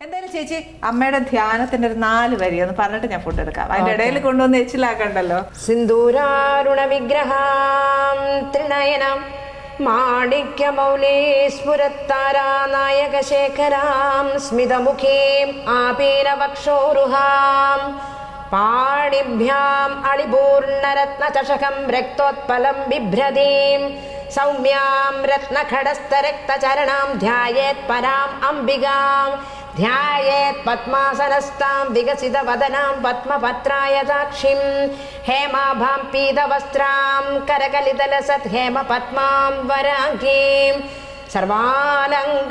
എന്തായാലും ചേച്ചി അമ്മയുടെ ധ്യാനത്തിന്റെ ഒരു നാല് വരി ഒന്ന് പറഞ്ഞിട്ട് ഞാൻ ഫുഡ് എടുക്കാം. അതിന്റെ ഇടയിൽ കൊണ്ടുവന്ന് എച്ചിലാക്കണ്ടല്ലോ സിന്ദൂരാരുണ വിഗ്രഹാം ത്രിനയനം നായക സ്ഫുരത്താരാനായകശേഖരാം സ്മിതമുഖീം ആപീനവക്ഷോരുഹാം പാണിഭ്യാം അളിപൂർണരത്നചഷകം രക്തോത്പലം ബിഭ്രതീം സൗമ്യാം രത്നഖടസ്ഥരക്തചരണം ധ്യായേത് പരാം അംബികാം ധ്യായേത് പത്മാസനസ്താം വികസിതവദനാം പത്മപത്രായതാക്ഷിം ഹേമാഭാം पीतवस्त्रां കരകലിതലസത് ഹേമപത്മാം वराङ्गीं സർവാലങ്കാരയുക്താം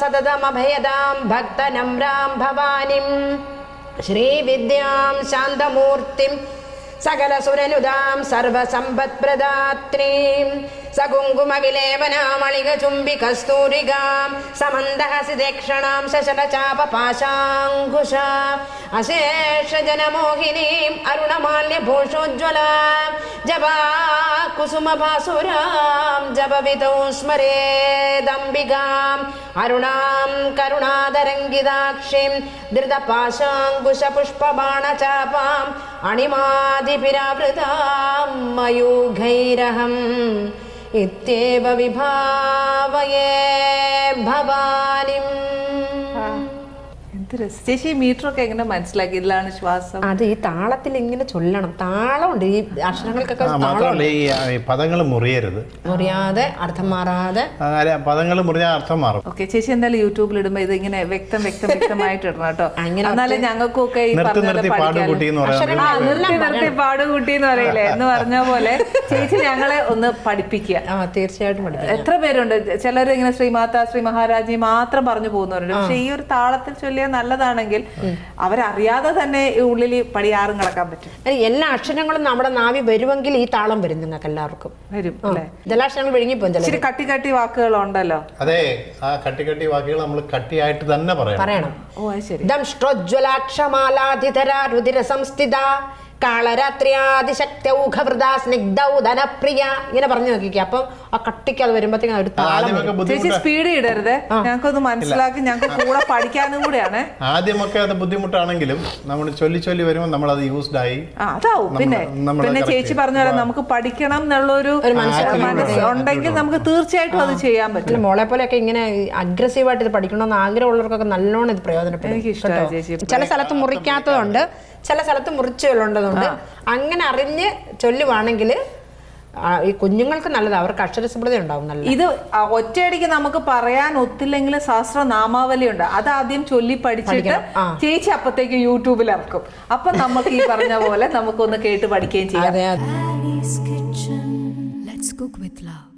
സതതമഭയദാം ഭക്തനമ്രാം ഭവാനിം. ശ്രീവിദ്യാം ശാന്തമൂർത്തിം സകലസുരനുദാം സർവസമ്പത്പ്രദാത്രീം. സകുങ്കുമവിലേപനാമളികചുംബി കസ്തൂരികാം സമന്ദഹസിദേക്ഷണാം ശശലചാപപാശാങ്കുശ. അശേഷജനമോഹിനീം അരുണമാല്യഭൂഷോജ്വലാം ജപാ കുസുമഭാസുരാം ജപവിതൗ സ്മരേദംബികാം അരുണാം കരുണാതരംഗിതാക്ഷിം ധൃതപാശാങ്കുശപുഷ്പബാണചാപാം അണിമാതിപിരാവൃതാം മയൂഖൈരഹം. ഇത്യേവ വിഭാവയേ ഭവാനിം ചേച്ചി മീറ്റർ ഒക്കെ എങ്ങനെ മനസ്സിലാക്കി? ഇതിലാണ് ശ്വാസം? അത് ഈ താളത്തിൽ ഇങ്ങനെ ചൊല്ലണം. താളമുണ്ട്. ഈ അക്ഷരങ്ങൾക്കൊക്കെ മാത്രമല്ല ഈ പദങ്ങൾ മുറിയരുത്. മുറിയാതെ അർത്ഥം മാറാതെ. പദങ്ങൾ മുറിഞ്ഞാൽ അർത്ഥം മാറും. ഓക്കെ ചേച്ചി എന്തായാലും യൂട്യൂബിൽ ഇടുമ്പോ ഇത് ഇങ്ങനെ വ്യക്തം വ്യക്തം വ്യക്തമായിട്ട് ഇടണം കേട്ടോ. എന്നാലും ഞങ്ങൾക്കും ഒക്കെ ഈ നിർത്തി പറഞ്ഞ നിർത്തി പാട് എന്ന് അക്ഷരങ്ങൾ ആ പറയുന്നത് നിർത്തി നിർത്തി പാടുകൂട്ടി എന്ന് പറയില്ലേ? എന്ന് പറഞ്ഞ പോലെ ചേച്ചി ഞങ്ങളെ ഒന്ന് പഠിപ്പിക്കുക. ആ തീർച്ചയായിട്ടും എത്ര പേരുണ്ട്? ചിലർ ഇങ്ങനെ ശ്രീമാത ശ്രീ മഹാരാജി മാത്രം പറഞ്ഞു പോകുന്നവരുണ്ട്. പക്ഷെ ഈ ഒരു താളത്തിൽ ചൊല്ലിയാൽ നല്ലതാണെങ്കിൽ അവരറിയാതെ തന്നെ ഉള്ളിൽ പടിയാറും കിടക്കാൻ പറ്റും. എല്ലാ അക്ഷരങ്ങളും നമ്മുടെ നാവി വരുമെങ്കിൽ ഈ താളം വരും നിങ്ങൾക്ക് എല്ലാവർക്കും. വരും. അല്ലേ? ജലാക്ഷരങ്ങൾ വിഴുങ്ങിപ്പോകും കട്ടി കട്ടി വാക്കുകൾ ഉണ്ടല്ലോ അതെ ആ കട്ടി കട്ടി വാക്കുകൾ നമ്മൾ കട്ടിയായിട്ട് തന്നെ പറയണം. പറയണം. ഓ ശരി. ദംഷ്ട്രോജ്വലാക്ഷമാലാധിധര രുതിര സംസ്ഥിത കാളരാത്രിയാതിശക്തൗഘവൃത സ്നിഗ്ധൗധനപ്രിയ ഇങ്ങനെ പറഞ്ഞു നോക്കിക്കുക അപ്പം ആ കട്ടിക്ക് അത് വരുമ്പോഴത്തേക്കും ഒരു താളം വരും. ചേച്ചി സ്പീഡ് ഇടരുത്. ഞങ്ങൾക്കൊന്ന് മനസ്സിലാക്കി ഞങ്ങൾക്ക് കൂടെ പഠിക്കാനും കൂടെയാണ്. ആദ്യമൊക്കെ അത് ബുദ്ധിമുട്ടാണെങ്കിലും നമ്മൾ ചൊല്ലി ചൊല്ലി വരുമ്പോൾ നമ്മൾ അത് യൂസ്ഡ് ആയി. ആ അതാവും. പിന്നെ നമ്മൾ പിന്നെ correct ചേച്ചി പറഞ്ഞ പോലെ നമുക്ക് പഠിക്കണം എന്നുള്ളൊരു മനസ്സ് ഉണ്ടെങ്കിൽ നമുക്ക് തീർച്ചയായിട്ടും അത് ചെയ്യാൻ പറ്റും. അല്ല, മോളെ പോലെയൊക്കെ ഇങ്ങനെ അഗ്രസീവായിട്ട് ഇത് പഠിക്കണമെന്ന് ആഗ്രഹമുള്ളവർക്കൊക്കെ നല്ലോണം ഇത് പ്രയോജനപ്പെടും. എനിക്ക് കേട്ടോ. ചേച്ചി. ചില സ്ഥലത്ത് മുറിക്കാത്തതുണ്ട്. ചില സ്ഥലത്ത് മുറിച്ച് ചൊല്ലേണ്ടതുണ്ട് അങ്ങനെ അറിഞ്ഞ് ചൊല്ലുവാണെങ്കിൽ ഈ കുഞ്ഞുങ്ങൾക്ക് നല്ലത് അവർക്ക് അക്ഷരസ്മൃതി ഉണ്ടാവും നല്ല ഇത് ഒറ്റയടിക്ക് നമുക്ക് പറയാൻ ഒത്തില്ലെങ്കിൽ ശാസ്ത്ര നാമാവലി ഉണ്ട്. അത് ആദ്യം ചൊല്ലി പഠിച്ചിട്ട്. ചേച്ചി അപ്പത്തേക്ക് യൂട്യൂബിൽ ഇറക്കും. അപ്പൊ നമുക്ക് ഈ പറഞ്ഞ പോലെ നമുക്കൊന്ന് കേട്ട് പഠിക്കുകയും ചെയ്യാം.